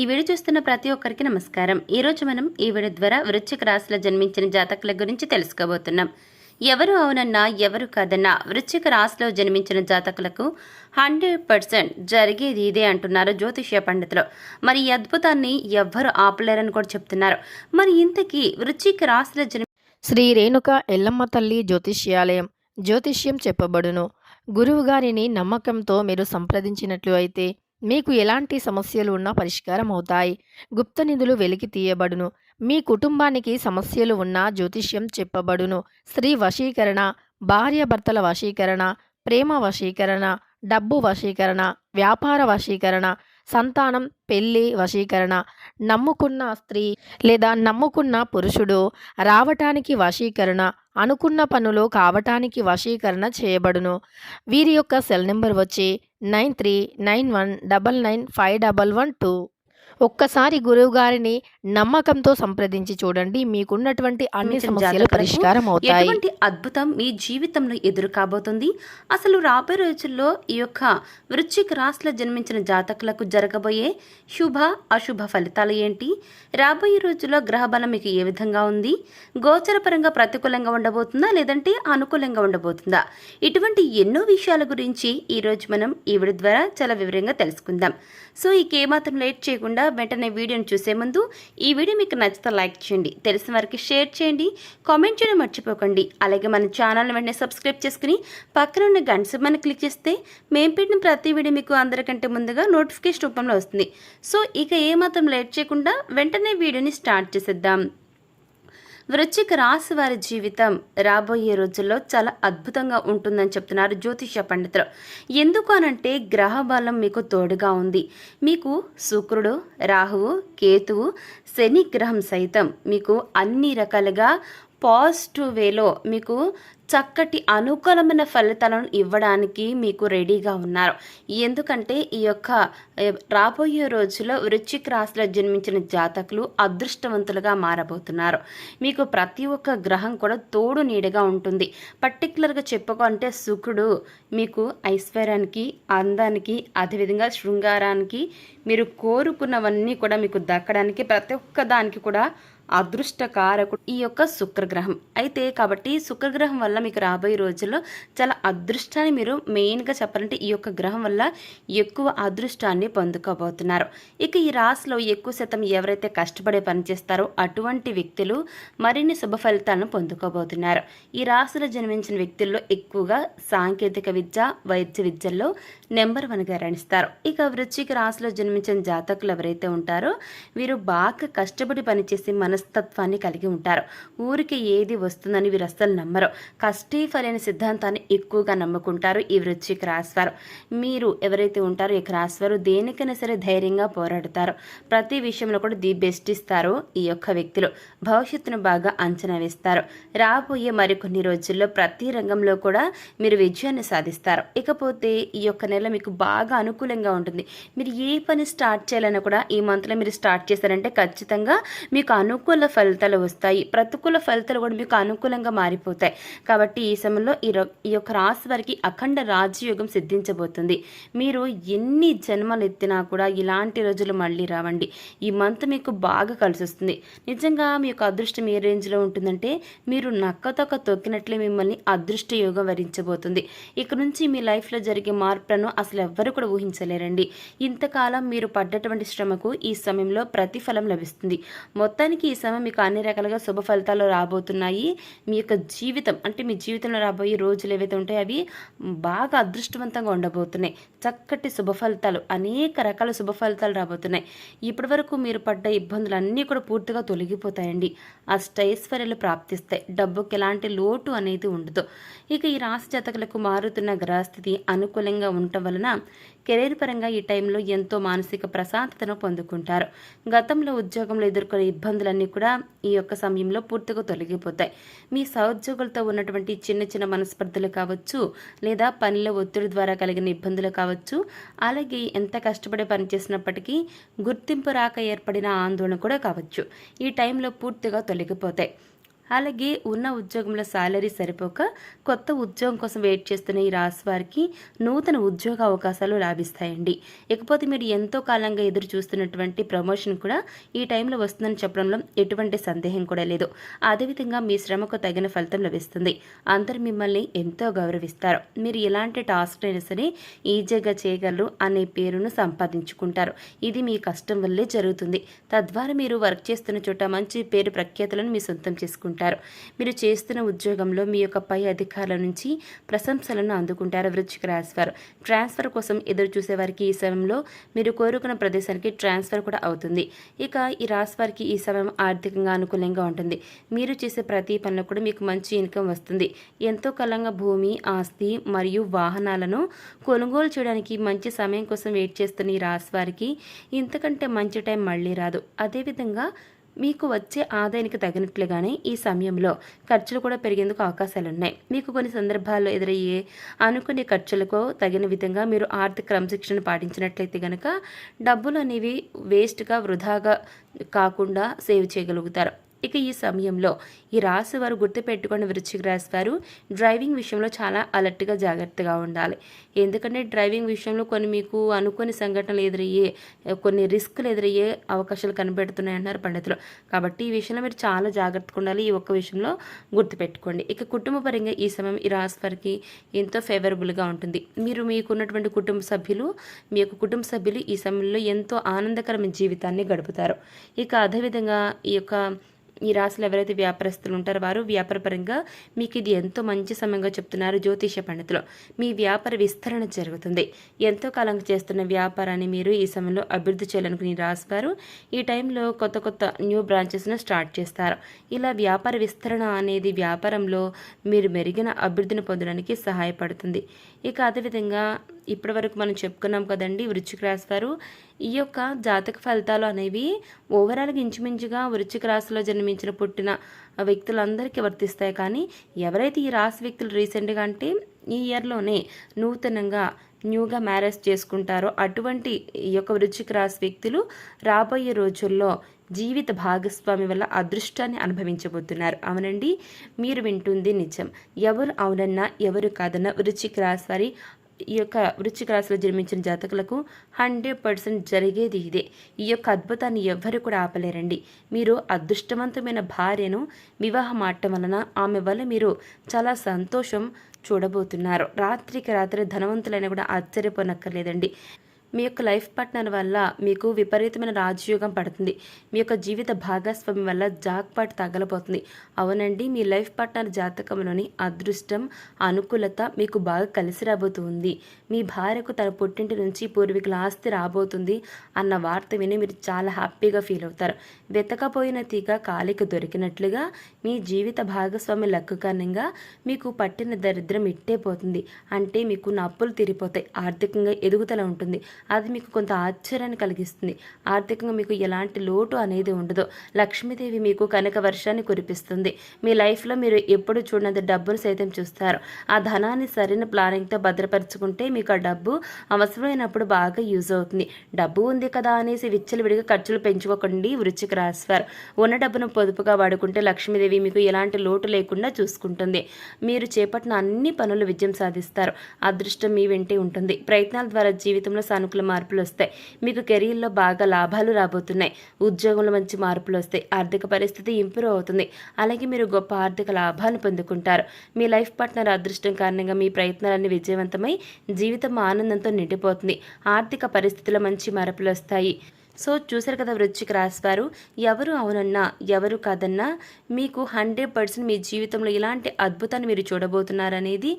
ఈ వీడియో చూస్తున్న ప్రతి ఒక్కరికి నమస్కారం. ఈరోజు మనం ఈ వీడియో ద్వారా వృశ్చిక రాశిలో జన్మించిన జాతకుల గురించి తెలుసుకోబోతున్నాం. ఎవరు అవునన్నా ఎవరు కాదన్నా వృశ్చిక రాశిలో జన్మించిన జాతకులకు హండ్రెడ్ పర్సెంట్ జరిగేది ఇదే అంటున్నారు జ్యోతిష్య పండితులు. మరి ఈ అద్భుతాన్ని ఎవ్వరు ఆపలేరని కూడా చెప్తున్నారు. మరి ఇంతకీ వృశ్చిక రాశిలో జన్మి శ్రీ రేణుక ఎల్లమ్మ తల్లి జ్యోతిష్యాలయం జ్యోతిష్యం చెప్పబడును. గురువుగారిని నమ్మకంతో మీరు సంప్రదించినట్లు అయితే మీకు ఎలాంటి సమస్యలు ఉన్నా పరిష్కారం అవుతాయి. గుప్త నిధులు వెలికి తీయబడును. మీ కుటుంబానికి సమస్యలు ఉన్నా జ్యోతిష్యం చెప్పబడును. స్త్రీ వశీకరణ భార్యాభర్తల వశీకరణ ప్రేమ వశీకరణ డబ్బు వశీకరణ వ్యాపార వశీకరణ సంతానం పెళ్ళి వశీకరణ. నమ్ముకున్న స్త్రీ లేదా నమ్ముకున్న పురుషుడు రావటానికి వశీకరణ. అనుకున్న పనులు కావటానికి వశీకరణ చేయబడును. వీరి యొక్క సెల్ నెంబర్ వచ్చి nine three nine one double nine five double one two. ఒక్కసారి గురువుగారిని నమ్మకంతో సంప్రదించి చూడండి. మీకున్నటువంటి అన్ని సమస్యలు పరిష్కారం అవుతాయి. ఎటువంటి అద్భుతం మీ జీవితంలో ఎదురు కాబోతుంది? అసలు రాబోయే రోజుల్లో ఈ యొక్క వృశ్చిక రాశిలో జన్మించిన జాతకులకు జరగబోయే శుభ అశుభ ఫలితాలు ఏంటి? రాబోయే రోజుల్లో గ్రహ బలం మీకు ఏ విధంగా ఉంది? గోచరపరంగా ప్రతికూలంగా ఉండబోతుందా? లేదంటే అనుకూలంగా ఉండబోతుందా? ఇటువంటి ఎన్నో విషయాల గురించి ఈ రోజు మనం ఈ వీడియో ద్వారా చాలా వివరంగా తెలుసుకుందాం. సో ఇక ఏమాత్రం లేట్ చేయకుండా వెంటనే వీడియోని చూసే ముందు ఈ వీడియో మీకు నచ్చితే లైక్ చేయండి తెలిసిన వారికి షేర్ చేయండి కామెంట్ చేయడం మర్చిపోకండి. అలాగే మన ఛానల్ని వెంటనే సబ్స్క్రైబ్ చేసుకుని పక్కన ఉన్న గంట సింబల్ని క్లిక్ చేస్తే మేము పెట్టిన ప్రతి వీడియో మీకు అందరికంటే ముందుగా నోటిఫికేషన్ రూపంలో వస్తుంది. సో ఇక ఏమాత్రం లేట్ చేయకుండా వెంటనే వీడియోని స్టార్ట్ చేసేద్దాం. వృశ్చిక రాశి వారి జీవితం రాబోయే రోజుల్లో చాలా అద్భుతంగా ఉంటుందని చెప్తున్నారు జ్యోతిష పండితులు. ఎందుకు అనంటే గ్రహ బలం మీకు తోడుగా ఉంది. మీకు శుక్రుడు రాహువు కేతువు శని గ్రహం సైతం మీకు అన్ని రకాలుగా పాజిటివ్ వేలో మీకు చక్కటి అనుకూలమైన ఫలితాలను ఇవ్వడానికి మీకు రెడీగా ఉన్నారు. ఎందుకంటే ఈ యొక్క రాబోయే రోజుల్లో వృశ్చిక రాశిలో జన్మించిన జాతకులు అదృష్టవంతులుగా మారబోతున్నారు. మీకు ప్రతి ఒక్క గ్రహం కూడా తోడు నీడగా ఉంటుంది. పర్టికులర్గా చెప్పుకుంటే శుక్రుడు మీకు ఐశ్వర్యానికి అందానికి అదేవిధంగా శృంగారానికి మీరు కోరుకున్నవన్నీ కూడా మీకు దక్కడానికి ప్రతి ఒక్క దానికి కూడా అదృష్టకారకుడు ఈ యొక్క శుక్రగ్రహం. అయితే కాబట్టి శుక్రగ్రహం వల్ల మీకు రాబోయే రోజుల్లో చాలా అదృష్టాన్ని మీరు మెయిన్గా చెప్పాలంటే ఈ యొక్క గ్రహం వల్ల ఎక్కువ అదృష్టాన్ని పొందుకోబోతున్నారు. ఇక ఈ రాశిలో ఎక్కువ శాతం ఎవరైతే కష్టపడే పనిచేస్తారో అటువంటి వ్యక్తులు మరిన్ని శుభ ఫలితాలను పొందుకోబోతున్నారు. ఈ రాశిలో జన్మించిన వ్యక్తుల్లో ఎక్కువగా సాంకేతిక విద్య వైద్య విద్యల్లో నెంబర్ వన్గా రాణిస్తారు. ఇక వృశ్చిక రాశిలో జన్మించిన జాతకులు ఎవరైతే ఉంటారో వీరు బాగా కష్టపడి పనిచేసే మనస్తత్వాన్ని కలిగి ఉంటారు. ఊరికి ఏది వస్తుందని వీరు అస్సలు నమ్మరు. కష్టీఫలైన సిద్ధాంతాన్ని ఎక్కువగా నమ్ముకుంటారు ఈ వృశ్చిక రాశివారు. మీరు ఎవరైతే ఉంటారో ఈ రాశివారు దేనికైనా సరే ధైర్యంగా పోరాడతారు. ప్రతి విషయంలో కూడా ది బెస్ట్ ఇస్తారు ఈ యొక్క వ్యక్తులు. భవిష్యత్తును బాగా అంచనా వేస్తారు. రాబోయే మరికొన్ని రోజుల్లో ప్రతి రంగంలో కూడా మీరు విజయాన్ని సాధిస్తారు. ఇకపోతే ఈ యొక్క నెల మీకు బాగా అనుకూలంగా ఉంటుంది. మీరు ఏ పని స్టార్ట్ చేయాలన్నా కూడా ఈ మంత్లో మీరు స్టార్ట్ చేశారంటే ఖచ్చితంగా మీకు అనుకూల ఫలితాలు వస్తాయి. ప్రతికూల ఫలితాలు కూడా మీకు అనుకూలంగా మారిపోతాయి. కాబట్టి ఈ సమయంలో ఈ ఈ యొక్క రాశి వారికి అఖండ రాజయోగం సిద్ధించబోతుంది. మీరు ఎన్ని జన్మలు ఎత్తినా కూడా ఇలాంటి రోజులు మళ్ళీ రావండి. ఈ మంత్ మీకు బాగా కలిసి వస్తుంది నిజంగా మీ యొక్క అదృష్టం ఏ రేంజ్లో ఉంటుందంటే మీరు నక్కతొక్క తొక్కినట్లే మిమ్మల్ని అదృష్ట యోగం వరించబోతుంది. ఇక నుంచి మీ లైఫ్లో జరిగే మార్పులను అసలు ఎవ్వరు కూడా ఊహించలేరండి. ఇంతకాలం మీరు పడ్డటువంటి శ్రమకు ఈ సమయంలో ప్రతిఫలం లభిస్తుంది. మొత్తానికి ఈ ఈ సమయం మీకు అన్ని రకాలుగా శుభ ఫలితాలు రాబోతున్నాయి. మీ యొక్క జీవితం అంటే మీ జీవితంలో రాబోయే రోజులు ఏవైతే ఉంటాయో అవి బాగా అదృష్టవంతంగా ఉండబోతున్నాయి. చక్కటి శుభ ఫలితాలు అనేక రకాల శుభ ఫలితాలు రాబోతున్నాయి. ఇప్పటి వరకు మీరు పడ్డ ఇబ్బందులు అన్నీ కూడా పూర్తిగా తొలగిపోతాయండి. అష్టైశ్వర్యాలు ప్రాప్తిస్తాయి. డబ్బుకి ఎలాంటి లోటు అనేది ఉండదు. ఇక ఈ రాశి జాతకులకు మారుతున్న గ్రహస్థితి అనుకూలంగా ఉండటం వలన కెరీర్ పరంగా ఈ టైంలో ఎంతో మానసిక ప్రశాంతతను పొందుకుంటారు. గతంలో ఉద్యోగంలో ఎదుర్కొనే ఇబ్బందులన్నీ కూడా ఈ యొక్క సమయంలో పూర్తిగా తొలగిపోతాయి. మీ సహోద్యోగులతో ఉన్నటువంటి చిన్న చిన్న మనస్పర్ధలు కావచ్చు లేదా పనిలో ఒత్తిడి ద్వారా కలిగిన ఇబ్బందులు కావచ్చు అలాగే ఎంత కష్టపడి పనిచేసినప్పటికీ గుర్తింపు రాక ఏర్పడిన ఆందోళన కూడా కావచ్చు. ఈ టైంలో పూర్తిగా తొలగిపోతాయి. అలాగే ఉన్న ఉద్యోగంలో శాలరీ సరిపోక కొత్త ఉద్యోగం కోసం వెయిట్ చేస్తున్న ఈ రాశి వారికి నూతన ఉద్యోగ అవకాశాలు లాభిస్తాయండి. ఇకపోతే మీరు ఎంతో కాలంగా ఎదురు చూస్తున్నటువంటి ప్రమోషన్ కూడా ఈ టైంలో వస్తుందని చెప్పడంలో ఎటువంటి సందేహం కూడా లేదు. అదేవిధంగా మీ శ్రమకు తగిన ఫలితం లభిస్తుంది. అందరు మిమ్మల్ని ఎంతో గౌరవిస్తారు. మీరు ఎలాంటి టాస్క్ అయినా సరే ఈజీగా చేయగలరు అనే పేరును సంపాదించుకుంటారు. ఇది మీ కష్టం వల్లే జరుగుతుంది. తద్వారా మీరు వర్క్ చేస్తున్న చోట మంచి పేరు ప్రఖ్యాతులను మీ సొంతం చేసుకుంటారు. మీరు చేస్తున్న ఉద్యోగంలో మీ యొక్క పై అధికారుల నుంచి ప్రశంసలను అందుకుంటారు వృచ్చిక రాశి వారు. ట్రాన్స్ఫర్ కోసం ఎదురు చూసే వారికి ఈ సమయంలో మీరు కోరుకున్న ప్రదేశానికి ట్రాన్స్ఫర్ కూడా అవుతుంది. ఇక ఈ రాశి వారికి ఈ సమయం ఆర్థికంగా అనుకూలంగా ఉంటుంది. మీరు చేసే ప్రతి పనిలో కూడా మీకు మంచి ఇన్కమ్ వస్తుంది. ఎంతో కాలంగా భూమి ఆస్తి మరియు వాహనాలను కొనుగోలు చేయడానికి మంచి సమయం కోసం వెయిట్ చేస్తున్న ఈ రాశి వారికి ఇంతకంటే మంచి టైం మళ్ళీ రాదు. అదేవిధంగా మీకు వచ్చే ఆదాయానికి తగినట్లుగానే ఈ సమయంలో ఖర్చులు కూడా పెరిగేందుకు అవకాశాలు ఉన్నాయి మీకు కొన్ని సందర్భాల్లో ఎదురయ్యే అనుకునే ఖర్చులకు తగిన విధంగా మీరు ఆర్థిక క్రమశిక్షణ పాటించినట్లయితే కనుక డబ్బులు అనేవి వేస్ట్గా వృధాగా కాకుండా సేవ్ చేయగలుగుతారు. ఇక ఈ సమయంలో ఈ రాశి వారు గుర్తుపెట్టుకుని వృశ్చిక రాశి వారు డ్రైవింగ్ విషయంలో చాలా అలర్ట్గా జాగ్రత్తగా ఉండాలి. ఎందుకంటే డ్రైవింగ్ విషయంలో కొన్ని మీకు అనుకోని సంఘటనలు ఎదురయ్యే కొన్ని రిస్క్లు ఎదురయ్యే అవకాశాలు కనిపెడుతున్నాయి అంటున్నారు పండితులు. కాబట్టి ఈ విషయంలో మీరు చాలా జాగ్రత్తగా ఉండాలి. ఈ ఒక్క విషయంలో గుర్తుపెట్టుకోండి. ఇక కుటుంబ పరంగా ఈ సమయం ఈ రాశి వారికి ఎంతో ఫేవరబుల్గా ఉంటుంది. మీరు మీకున్నటువంటి కుటుంబ సభ్యులు మీ యొక్క కుటుంబ సభ్యులు ఈ సమయంలో ఎంతో ఆనందకరమైన జీవితాన్ని గడుపుతారు. ఇక అదేవిధంగా ఈ యొక్క ఈ రాశులు ఎవరైతే వ్యాపారస్తులు ఉంటారో వారు వ్యాపారపరంగా మీకు ఇది ఎంతో మంచి సమయంగా చెప్తున్నారు జ్యోతిష పండితులు. మీ వ్యాపార విస్తరణ జరుగుతుంది. ఎంతో కాలంగా చేస్తున్న వ్యాపారాన్ని మీరు ఈ సమయంలో అభివృద్ధి చేయాలనుకుని రాసివారు ఈ టైంలో కొత్త కొత్త న్యూ బ్రాంచెస్ను స్టార్ట్ చేస్తారు. ఇలా వ్యాపార విస్తరణ అనేది వ్యాపారంలో మీరు మెరుగిన అభివృద్ధిని పొందడానికి సహాయపడుతుంది. ఇక అదేవిధంగా ఇప్పటివరకు మనం చెప్పుకున్నాం కదండి వృచ్చిక రాశి వారు. ఈ యొక్క జాతక ఫలితాలు అనేవి ఓవరాల్గా ఇంచుమించుగా వృచ్చిక రాశిలో జన్మించిన పుట్టిన వ్యక్తులందరికీ వర్తిస్తాయి. కానీ ఎవరైతే ఈ రాశి వ్యక్తులు రీసెంట్గా అంటే ఈ ఇయర్లోనే నూతనంగా న్యూగా మ్యారేజ్ చేసుకుంటారో అటువంటి ఈ యొక్క వృచ్చిక రాశి వ్యక్తులు రాబోయే రోజుల్లో జీవిత భాగస్వామి వల్ల అదృష్టాన్ని అనుభవించబోతున్నారు. అవునండి మీరు వింటుంది నిజం. ఎవరు అవునన్నా ఎవరు కాదన్నా వృచ్చిక రాశి వారి ఈ యొక్క వృశ్చిక రాశిలో జన్మించిన జాతకులకు హండ్రెడ్ పర్సెంట్ జరిగేది ఇదే. ఈ యొక్క అద్భుతాన్ని ఎవ్వరు కూడా ఆపలేరండి. మీరు అదృష్టవంతమైన భార్యను వివాహం ఆడటం వలన ఆమె వల్ల మీరు చాలా సంతోషం చూడబోతున్నారు. రాత్రికి రాత్రి ధనవంతులైనా కూడా ఆశ్చర్యపోనక్కర్లేదండి. మీ యొక్క లైఫ్ పార్ట్నర్ వల్ల మీకు విపరీతమైన రాజయోగం పడుతుంది. మీ యొక్క జీవిత భాగస్వామి వల్ల జాక్పాట్ తగలబోతుంది అవునండి మీ లైఫ్ పార్ట్నర్ జాతకంలోని అదృష్టం అనుకూలత మీకు బాగా కలిసి రాబోతుంది. మీ భార్యకు తన పుట్టింటి నుంచి పూర్వీకుల ఆస్తి రాబోతుంది అన్న వార్త విని మీరు చాలా హ్యాపీగా ఫీల్ అవుతారు. వెతకపోయిన తీగ కాలికి దొరికినట్లుగా మీ జీవిత భాగస్వామి లక్కు కారణంగా మీకు పట్టిన దరిద్రం ఇట్టే పోతుంది. అంటే మీకు నప్పులు తీరిపోతాయి. ఆర్థికంగా ఎదుగుదల ఉంటుంది. అది మీకు కొంత ఆశ్చర్యాన్ని కలిగిస్తుంది. ఆర్థికంగా మీకు ఎలాంటి లోటు అనేది ఉండదు. లక్ష్మీదేవి మీకు కనక వర్షాన్ని కురిపిస్తుంది. మీ లైఫ్లో మీరు ఎప్పుడు చూడనంత డబ్బును సైతం చూస్తారు. ఆ ధనాన్ని సరైన ప్లానింగ్తో భద్రపరుచుకుంటే మీకు ఆ డబ్బు అవసరమైనప్పుడు బాగా యూజ్ అవుతుంది. డబ్బు ఉంది కదా అనేసి విచ్చలవిడిగా ఖర్చులు పెంచుకోకండి వృచ్చిక రాశివారు ఉన్న డబ్బును పొదుపుగా వాడుకుంటే లక్ష్మీదేవి మీకు ఎలాంటి లోటు లేకుండా చూసుకుంటుంది. మీరు చేపట్టిన అన్ని పనులు విజయం సాధిస్తారు. అదృష్టం మీ వెంటే ఉంటుంది. ప్రయత్నాల ద్వారా జీవితంలో సానుకూల మార్పులు వస్తాయి మీకు కెరీర్లో బాగా లాభాలు రాబోతున్నాయి. ఉద్యోగంలో మంచి మార్పులు వస్తాయి ఆర్థిక పరిస్థితి ఇంప్రూవ్ అవుతుంది. అలాగే మీరు గొప్ప ఆర్థిక లాభాలు పొందుకుంటారు. మీ లైఫ్ పార్ట్నర్ అదృష్టం కారణంగా మీ ప్రయత్నాలన్నీ విజయవంతమై జీవితం ఆనందంతో నిండిపోతుంది. ఆర్థిక పరిస్థితుల్లో మంచి మార్పులు వస్తాయి సో చూసారు కదా వృశ్చిక రాశివారు ఎవరు అవునన్నా ఎవరు కాదన్నా మీకు హండ్రెడ్ పర్సెంట్ మీ జీవితంలో ఇలాంటి అద్భుతాన్ని మీరు చూడబోతున్నారనేది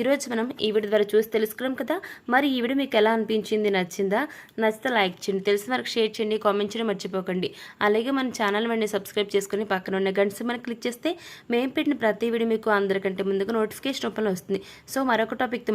ఈరోజు మనం ఈ వీడియో ద్వారా చూసి తెలుసుకున్నాం కదా. మరి ఈ వీడియో మీకు ఎలా అనిపించింది నచ్చిందా? నచ్చితే లైక్ చేయండి తెలిసిన వరకు షేర్ చేయండి కామెంట్ చేయడం మర్చిపోకండి. అలాగే మన ఛానల్ వెంటనే సబ్స్క్రైబ్ చేసుకుని పక్కన ఉన్న గంట మనం క్లిక్ చేస్తే మేము పెట్టిన ప్రతి వీడియో మీకు అందరికంటే ముందుగా నోటిఫికేషన్ రూపంలో వస్తుంది. సో మరొక టాపిక్తో